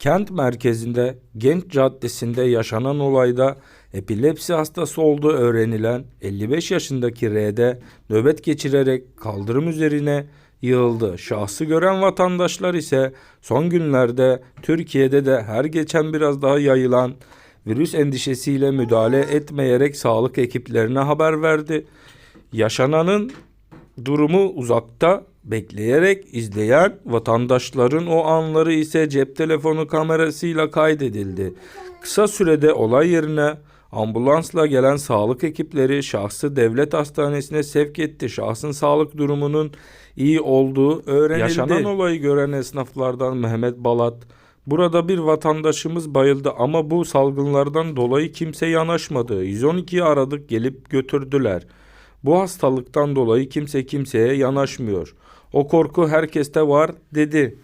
Kent merkezinde Genç Caddesi'nde yaşanan olayda epilepsi hastası olduğu öğrenilen 55 yaşındaki R'de nöbet geçirerek kaldırım üzerine yığıldı. Şahsı gören vatandaşlar ise son günlerde Türkiye'de de her geçen biraz daha yayılan virüs endişesiyle müdahale etmeyerek sağlık ekiplerine haber verdi. Yaşananın durumu uzakta bekleyerek izleyen vatandaşların o anları ise cep telefonu kamerasıyla kaydedildi. Kısa sürede olay yerine ambulansla gelen sağlık ekipleri şahsı devlet hastanesine sevk etti. Şahsın sağlık durumunun iyi olduğu öğrenildi. Yaşanan olayı gören esnaflardan Mehmet Balat Burada bir vatandaşımız bayıldı ama bu salgınlardan dolayı kimse yanaşmadı. 112'yi aradık gelip götürdüler. Bu hastalıktan dolayı kimse kimseye yanaşmıyor. O korku herkeste var dedi.